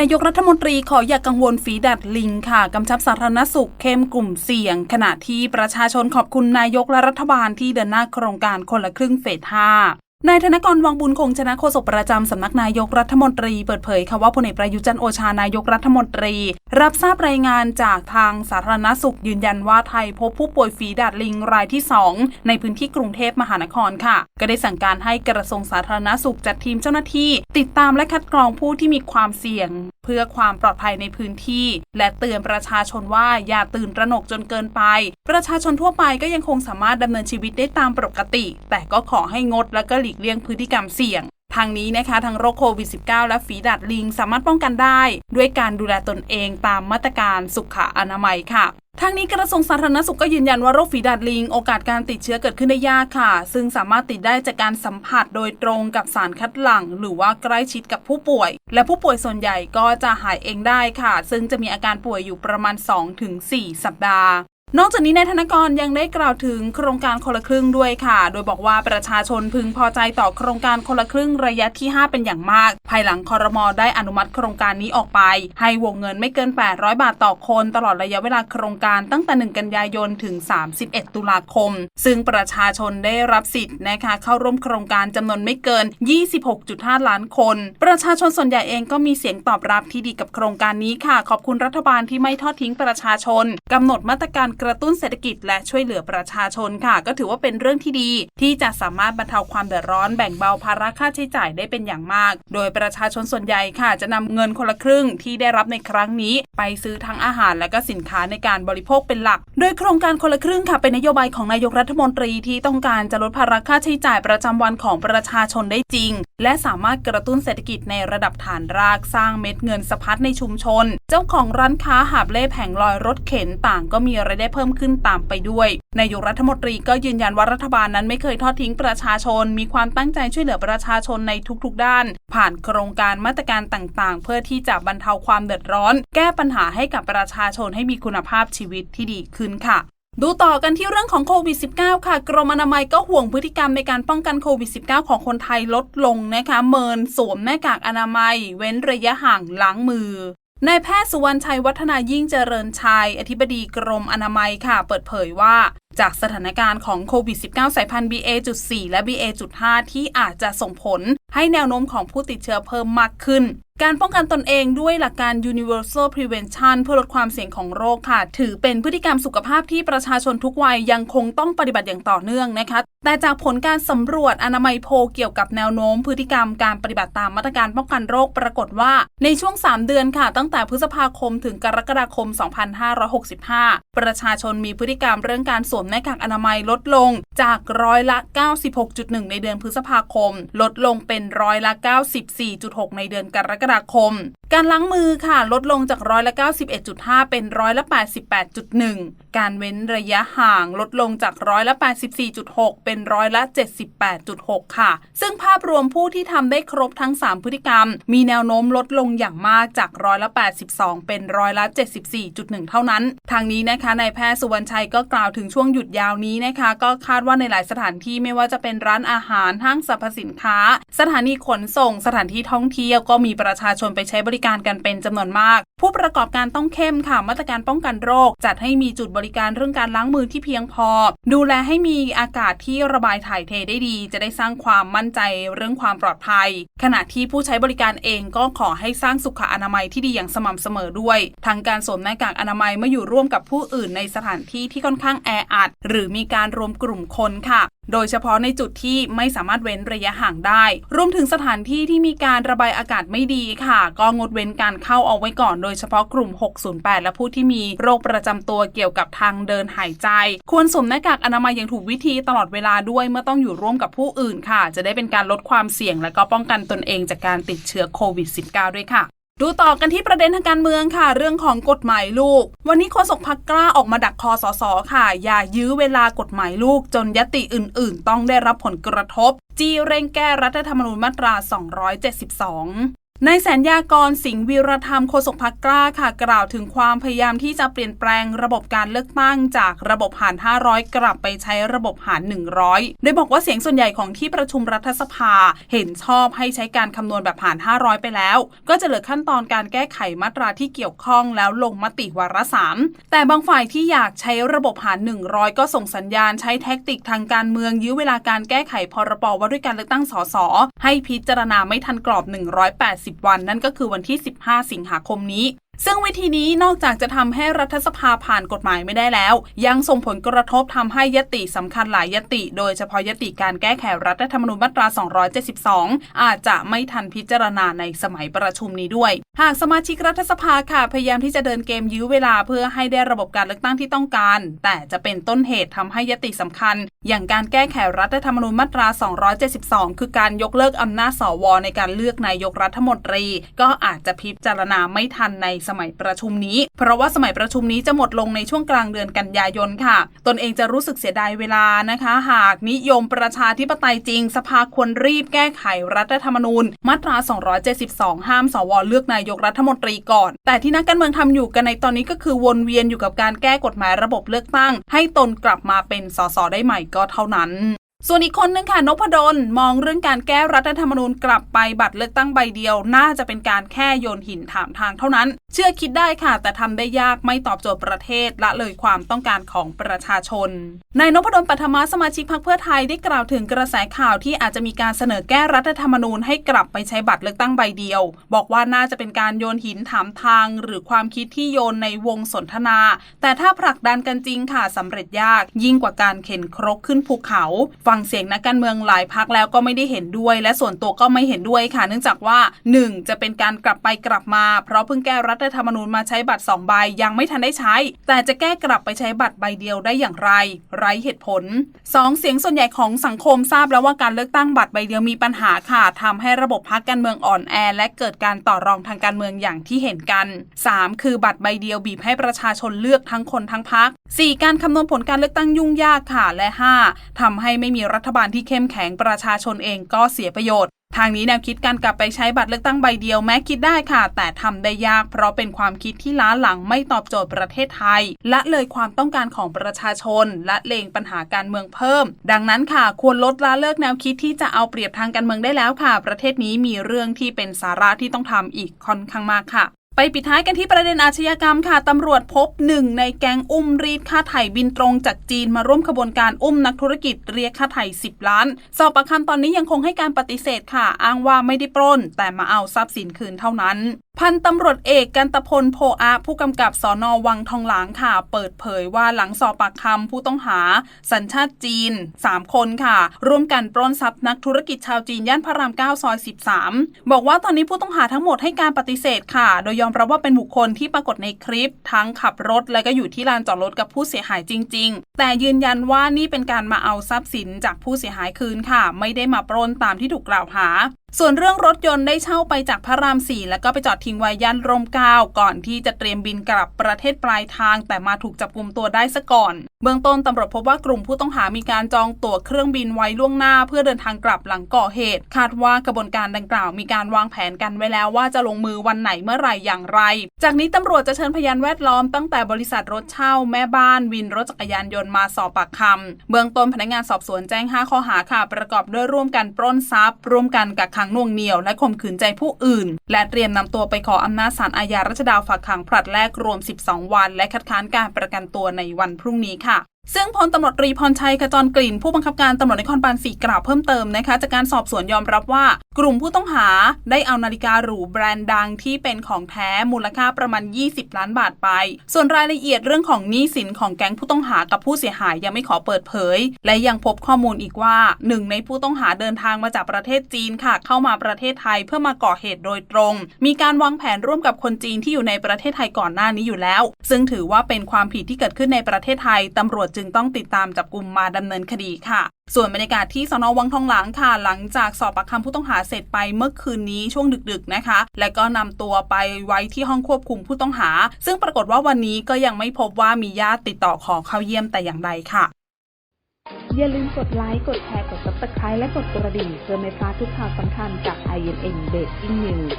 นายกรัฐมนตรีขออย่ากกังวลฝีดัดลิงค่ะกำชับสาธารณสุขเข้มกลุ่มเสี่ยง ขณะที่ประชาชนขอบคุณนายกและรัฐบาลที่เดินหน้าโครงการคนละครึ่งเฟส5 นายธนกรวังบุญคงชนะโฆษกประจำสำนักนายกรัฐมนตรีเปิดเผยค่ะว่าพลเอกประยุจันโอชานายกรัฐมนตรี รับทราบรายงานจากทางสาธารณสุขยืนยันว่าไทยพบผู้ป่วยฝีดาดลิงรายที่ 2 ในพื้นที่กรุงเทพมหานครค่ะ ก็ได้สั่งการให้กระทรวงสาธารณสุขจัดทีมเจ้าหน้าที่ ติดตามและคัดกรองผู้ที่มีความเสี่ยง เพื่อความปลอดภัยในพื้นที่ และเตือนประชาชนว่าอย่าตื่นตระหนกจนเกินไป ประชาชนทั่วไปก็ยังคงสามารถดำเนินชีวิตได้ตามปกติ แต่ก็ขอให้งดและก็หลีกเลี่ยงพฤติกรรมเสี่ยงทางนี้นะคะทั้งโรคโควิด -19 และฝีดาดลิงสามารถป้องกันได้ ด้วยการดูแลตนเองตามมาตรการสุขอนามัยค่ะทางนี้กระทรวงสาธารณสุขก็ยืนยันว่าโรคฝีดาดลิง โอกาสการติดเชื้อเกิดขึ้นได้ยากค่ะ ซึ่งสามารถติดได้จากการสัมผัสโดยตรงกับสารคัดหลั่ง หรือว่าใกล้ชิดกับผู้ป่วย และผู้ป่วยส่วนใหญ่ก็จะหายเองได้ค่ะ ซึ่งจะมีอาการป่วยอยู่ประมาณ 2-4 สัปดาห์ นอกจากนี้นายธนกรยังได้กล่าวถึงโครงการคนละครึ่งด้วยค่ะ โดยบอกว่าประชาชนพึงพอใจต่อโครงการคนละครึ่งระยะที่ 5 เป็นอย่างมาก ภายหลังคอรมอได้อนุมัติโครงการนี้ออกไป ให้วงเงินไม่เกิน 800 บาทต่อคน ตลอดระยะเวลาโครงการตั้งแต่ 1 กันยายนถึง 31 ตุลาคม ซึ่งประชาชนได้รับสิทธิ์นะคะเข้าร่วมโครงการจำนวนไม่เกิน 26.5 ล้านคน ประชาชนส่วนใหญ่เองก็มีเสียงตอบรับที่ดีกับโครงการนี้ค่ะ ขอบคุณรัฐบาลที่ไม่ทอดทิ้งประชาชนกำหนดมาตรการกระตุ้นเศรษฐกิจและช่วยเหลือประชาชนค่ะ ก็ถือว่าเป็นเรื่องที่ดี ที่จะสามารถบรรเทาความเดือดร้อนแบ่งเบาภาระค่าใช้จ่ายได้เป็นอย่างมาก โดยประชาชนส่วนใหญ่ค่ะ จะนำเงินคนละครึ่งที่ได้รับในครั้งนี้ ไปซื้อทั้งอาหารและก็สินค้าในการบริโภคเป็นหลัก โดยโครงการคนละครึ่งค่ะ เป็นนโยบายของนายกรัฐมนตรีที่ต้องการจะลดภาระค่าใช้จ่ายประจำวันของประชาชนได้จริง และสามารถกระตุ้นเศรษฐกิจในระดับฐานรากสร้างเม็ดเงินสะพัดในชุมชน เจ้าของร้านค้าหาบเล่แผงลอยรถเข็นต่างก็มีรายได้เพิ่มขึ้นตามไปด้วย นายกรัฐมนตรีก็ยืนยันว่ารัฐบาลนั้นไม่เคยทอดทิ้งประชาชน มีความตั้งใจช่วยเหลือประชาชนในทุกๆด้าน ผ่านโครงการมาตรการต่างๆ เพื่อที่จะบรรเทาความเดือดร้อน แก้ปัญหาให้กับประชาชนให้มีคุณภาพชีวิตที่ดีขึ้นค่ะดูต่อกันที่เรื่องของโควิด -19 ค่ะ กรมอนามัยก็ห่วงพฤติกรรมในการป้องกันโควิด -19 ของคนไทยลดลงนะคะ เมินสวมหน้ากากอนามัย เว้นระยะห่างล้างมือ นายแพทย์สุวรรณชัยวัฒนายิ่งเจริญชัย อธิบดีกรมอนามัยค่ะ เปิดเผยว่า จากสถานการณ์ของโควิด -19 สายพันธุ์ BA.4 และ BA.5 ที่อาจจะส่งผลให้แนวโน้มของผู้ติดเชื้อเพิ่มมากขึ้น การป้องกันตนเองด้วยหลักการ universal prevention เพื่อลดความเสี่ยงของโรคค่ะ ถือเป็นพฤติกรรมสุขภาพที่ประชาชนทุกวัยยังคงต้องปฏิบัติอย่างต่อเนื่องนะคะ แต่จากผลการสำรวจอนามัยโพลเกี่ยวกับแนวโน้ม พฤติกรรมการปฏิบัติตามมาตรการป้องกันโรคปรากฏว่า ในช่วง 3 เดือนค่ะ ตั้งแต่พฤษภาคมถึงกรกฎาคม 2565 ประชาชนมีพฤติกรรมเรื่องการสวมหน้ากากอนามัยลดลงจากร้อยละ 96.1 ในเดือนพฤษภาคม ลดลงเป็นร้อยละ 94.6 ในเดือนกรกฎาราคม การล้างมือค่ะลดลงจากร้อยละ91.5 เป็นร้อยละ88.1 การเว้นระยะห่างลดลงจากร้อยละ84.6 เป็นร้อยละ 78.6 ค่ะ ซึ่งภาพรวมผู้ที่ทำได้ครบทั้ง 3 พฤติกรรม มีแนวโน้มลดลงอย่างมากจากร้อยละ82 เป็นร้อยละ 74.1 เท่านั้น ทางนี้นะคะนายแพทย์สุวรรณชัยก็กล่าวถึงช่วงหยุดยาวนี้นะคะ ก็คาดว่าในหลายสถานที่ไม่ว่าจะเป็นร้านอาหารห้างสรรพสินค้า สถานีขนส่ง สถานที่ท่องเที่ยวก็มีประชาชนไปใช้บริการกันเป็นจำนวนมาก ผู้ประกอบการต้องเข้มค่ะมาตรการป้องกันโรค จัดให้มีจุดบริการเรื่องการล้างมือที่เพียงพอ ดูแลให้มีอากาศที่ระบายถ่ายเทได้ดี จะได้สร้างความมั่นใจเรื่องความปลอดภัย ขณะที่ผู้ใช้บริการเองก็ขอให้สร้างสุขอนามัยที่ดีอย่างสม่ำเสมอด้วยทั้งการสวมหน้ากากอนามัยเมื่ออยู่ร่วมกับผู้อื่นในสถานที่ที่ค่อนข้างแออัดหรือมีการรวมกลุ่มคนค่ะโดยเฉพาะในจุดที่ไม่สามารถเว้นระยะห่างได้ รวมถึงสถานที่ที่มีการระบายอากาศไม่ดีค่ะ ก็งดเว้นการเข้าเอาไว้ก่อนโดยยเฉพาะกลุ่ม 608 และผู้ที่มีโรคประจำตัวเกี่ยวกับทางเดินหายใจ ควรสวมหน้ากากอนามัยอย่างถูกวิธีตลอดเวลาด้วยเมื่อต้องอยู่ร่วมกับผู้อื่นค่ะ จะได้เป็นการลดความเสี่ยง และก็ป้องกันตนเองจากการติดเชื้อโควิด -19 ด้วยค่ะดูต่อกันที่ประเด็นทางการเมืองค่ะ เรื่องของกฎหมายลูก วันนี้โฆษกพักกล้าออกมาดักคอสอสอค่ะ อย่ายื้อเวลากฎหมายลูก จนยติอื่น ๆ ต้องได้รับผลกระทบ จีเร่งแก้รัฐธรรมนูญมาตรา 272 นายแสนยากรสิงห์วีรธรรมโฆษกพักกล้าค่ะ กล่าวถึงความพยายามที่จะเปลี่ยนแปลงระบบการเลือกตั้งจากระบบหาร 500 กลับไปใช้ระบบหาร 100 โดยบอกว่าเสียงส่วนใหญ่ของที่ประชุมรัฐสภา เห็นชอบให้ใช้การคำนวณแบบหาร 500 ไปแล้ว ก็จะเหลือขั้นตอนการแก้ไขมาตราที่เกี่ยวข้องแล้วลงมติวาระสามแต่บางฝ่ายที่อยากใช้ระบบหาร 100 ก็ส่งสัญญาณใช้แท็กติกทางการเมืองยื้อเวลาการแก้ไขพรบว่าด้วยการเลือกตั้งสสให้พิจารณาไม่ทันกรอบ 180วัน นั่นก็คือวันที่ 15 สิงหาคมนี้ ซึ่งวิธีนี้นอกจากจะทำให้รัฐสภาผ่านกฎหมายไม่ได้แล้ว ยังส่งผลกระทบทำให้ยติสำคัญหลายยติ โดยเฉพาะยติการแก้ไขรัฐธรรมนูญมาตรา 272 อาจจะไม่ทันพิจารณาในสมัยประชุมนี้ด้วย หากสมาชิกรัฐสภาค่ะพยายามที่จะเดินเกมยื้อเวลาเพื่อให้ได้ระบบการเลือกตั้งที่ต้องการ แต่จะเป็นต้นเหตุทำให้ยติสำคัญ อย่างการแก้ไขรัฐธรรมนูญมาตรา 272 คือการยกเลิกอำนาจสวในการเลือกนายกรัฐมนตรี ก็อาจจะพิจารณาไม่ทันในสสมัยประชุมนี้ เพราะว่าสมัยประชุมนี้จะหมดลงในช่วงกลางเดือนกันยายนค่ะ ตนเองจะรู้สึกเสียดายเวลานะคะ หากนิยมประชาธิปไตยจริง สภาควรรีบแก้ไขรัฐธรรมนูญ มาตรา 272 ห้ามสวเลือกนายกรัฐมนตรีก่อน แต่ที่นักการเมืองทำอยู่กันในตอนนี้ก็คือวนเวียนอยู่กับการแก้กฎหมายระบบเลือกตั้ง ให้ตนกลับมาเป็นสสได้ใหม่ก็เท่านั้น ส่วนอีกคนนึงค่ะนพดลมองเรื่องการแก้รัฐธรรมนูญกลับไปบัตรเลือกตั้งใบเดียว น่าจะเป็นการแค่โยนหินถามทางเท่านั้น เชื่อคิดได้ค่ะ แต่ทำได้ยากไม่ตอบโจทย์ประเทศละเลยความต้องการของประชาชนนายนพดลปัทมาสมาชิกพรรคเพื่อไทยได้กล่าวถึงกระแสข่าวที่อาจจะมีการเสนอแก้รัฐธรรมนูญให้กลับไปใช้บัตรเลือกตั้งใบเดียว บอกว่าน่าจะเป็นการโยนหินถามทาง หรือความคิดที่โยนในวงสนทนา แต่ถ้าผลักดันกันจริงค่ะสำเร็จยากยิ่งกว่าการเข็นครกขึ้นภูเขาฟังเสียงนักการเมืองหลายพักแล้วก็ไม่ได้เห็นด้วย และส่วนตัวก็ไม่เห็นด้วยค่ะ เนื่องจากว่า 1. จะเป็นการกลับไปกลับมา เพราะเพิ่งแก้รัฐธรรมนูญมาใช้บัตร2ใบยังไม่ทันได้ใช้ แต่จะแก้กลับไปใช้บัตรใบเดียวได้อย่างไร ไร้เหตุผล 2. เสียงส่วนใหญ่ของสังคมทราบแล้วว่าการเลือกตั้งบัตรใบเดียวมีปัญหาค่ะทำให้ระบบพักการเมืองอ่อนแอ และเกิดการต่อรองทางการเมืองอย่างที่เห็นกัน 3. คือบัตรใบเดียวบีบให้ประชาชนเลือกทั้งคนทั้งพัก 4. การคำนวณผลการเลือกตั้งยุ่งยากค่ะและ 5. ทำให้ไม่มีรัฐบาลที่เข้มแข็งประชาชนเองก็เสียประโยชน์ ทางนี้แนวคิดการกลับไปใช้บัตรเลือกตั้งใบเดียวแม้คิดได้ค่ะ แต่ทำได้ยากเพราะเป็นความคิดที่ล้าหลังไม่ตอบโจทย์ประเทศไทยและเลยความต้องการของประชาชน และเลงปัญหาการเมืองเพิ่ม ดังนั้นค่ะ ควรลดละเลิกแนวคิดที่จะเอาเปรียบทางการเมืองได้แล้วค่ะ ประเทศนี้มีเรื่องที่เป็นสาระที่ต้องทำอีกค่อนข้างมากค่ะ ไปปิดท้ายกันที่ประเด็นอาชญากรรมค่ะตำรวจพบหนึ่งในแก๊งอุ้มรีดค่าไถ่บินตรงจากจีนมาร่วมขบวนการอุ้มนักธุรกิจเรียกค่าไถ่10 ล้าน สอบประคำตอนนี้ยังคงให้การปฏิเสธค่ะ อ้างว่าไม่ได้ปล้น แต่มาเอาทรัพย์สินคืนเท่านั้น พันตำรวจเอกกันตพลโพอาผู้กำกับสอนอวังทองหลางค่ะ เปิดเผยว่าหลังสอบปากคำผู้ต้องหา สัญชาติจีน 3 คนค่ะ ร่วมกันปล้นทรัพย์นักธุรกิจชาวจีนย่านพระราม 9 ซอย 13 บอกว่าตอนนี้ผู้ต้องหาทั้งหมดให้การปฏิเสธค่ะ โดยยอมรับว่าเป็นบุคคลที่ปรากฏในคลิป ทั้งขับรถ และก็อยู่ที่ลานจอดรถกับผู้เสียหายจริง ๆ แต่ยืนยันว่านี่เป็นการมาเอาทรัพย์สินจากผู้เสียหายคืนค่ะ ไม่ได้มาปล้นตามที่ถูกกล่าวหา ส่วนเรื่องรถยนต์ได้เช่าไปจากพระรามสี่แล้วก็ไปจอดทิ้งไว้ย่านร่มเกล้าก่อนที่จะเตรียมบินกลับประเทศปลายทาง แต่มาถูกจับกลุ่มตัวได้ซะก่อน เบื้องต้นตำรวจพบว่ากลุ่มผู้ต้องหามีการจองตั๋วเครื่องบินไว้ล่วงหน้า เพื่อเดินทางกลับหลังก่อเหตุ คาดว่ากระบวนการดังกล่าวมีการวางแผนกันไว้แล้วว่าจะลงมือวันไหนเมื่อไหร่อย่างไร จากนี้ตำรวจจะเชิญพยานแวดล้อมตั้งแต่บริษัทรถเช่าแม่บ้านวินรถจักรยานยนต์มาสอบปากคำเบื้องต้นพนักงานสอบสวนแจ้ง 5 ข้อหาค่ะ ประกอบด้วยร่วมกันปล้นทรัพย์ ร่วมกันกักขังน่วงเหนี่ยว และข่มขืนใจผู้อื่น และเตรียมนำตัวไปขออำนาจศาลอาญารัชดาฝากขังผลัดแรกรวม 12 วัน และคัดค้านการประกันตัวในวันพรุ่งนี้ค่ะ ซึ่งพลตำรวจตรีพรชัยขจรกลิ่น ผู้บังคับการตำรวจนครบาลสี่กล่าวเพิ่มเติมนะคะจากการสอบสวนยอมรับว่า กลุ่มผู้ต้องหาได้เอานาฬิกาหรูแบรนด์ดังที่เป็นของแท้มูลค่าประมาณ 20 ล้านบาทไป ส่วนรายละเอียดเรื่องของหนี้สินของแก๊งผู้ต้องหากับผู้เสียหายยังไม่ขอเปิดเผย และยังพบข้อมูลอีกว่าหนึ่งในผู้ต้องหาเดินทางมาจากประเทศจีนค่ะ เข้ามาประเทศไทยเพื่อมาก่อเหตุโดยตรง มีการวางแผนร่วมกับคนจีนที่อยู่ในประเทศไทยก่อนหน้านี้อยู่แล้ว ซึ่งถือว่าเป็นความผิดที่เกิดขึ้นในประเทศไทยตำรวจจึงต้องติดตามจับกลุ่มมาดำเนินคดีค่ะ ส่วนบรรยากาศที่สนวังทองหลางค่ะ หลังจากสอบปากคำผู้ต้องหาเสร็จไปเมื่อคืนนี้ช่วงดึกๆนะคะ และก็นำตัวไปไว้ที่ห้องควบคุมผู้ต้องหา ซึ่งปรากฏว่าวันนี้ก็ยังไม่พบว่ามีญาติติดต่อขอเข้าเยี่ยมแต่อย่างใดค่ะ อย่าลืมกดไลค์ กดแชร์ กด subscribe และกดกระดิ่งเพื่อไม่พลาดทุกข่าวสำคัญจาก INN Breaking News